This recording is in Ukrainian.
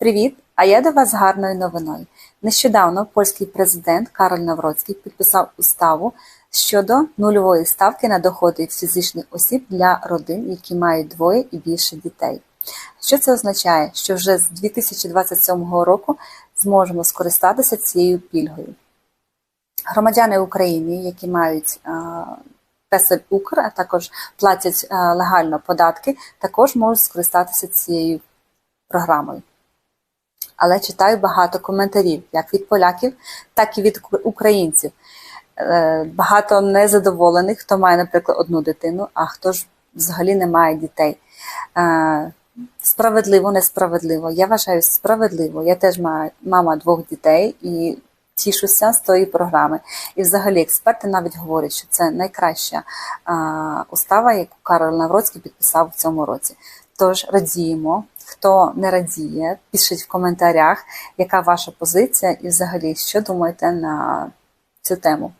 Привіт! А я до вас з гарною новиною. Нещодавно польський президент Кароль Навроцький підписав уставу щодо нульової ставки на доходи фізичних осіб для родин, які мають двоє і більше дітей. Що це означає? Що вже з 2027 року зможемо скористатися цією пільгою. Громадяни України, які мають Песель Укр, а також платять легально податки, також можуть скористатися цією програмою. Але читаю багато коментарів, як від поляків, так і від українців. Е, Багато незадоволених, хто має, наприклад, одну дитину, а хто ж взагалі не має дітей. Е, Справедливо, несправедливо. Я вважаю справедливо. Я теж маю мама двох дітей і тішуся з тої програми. І взагалі експерти навіть говорять, що це найкраща а, устава, яку Карол Навроцький підписав в цьому році. Тож радіємо. Хто не радіє, пишіть в коментарях, яка ваша позиція, і взагалі, що думаєте на цю тему.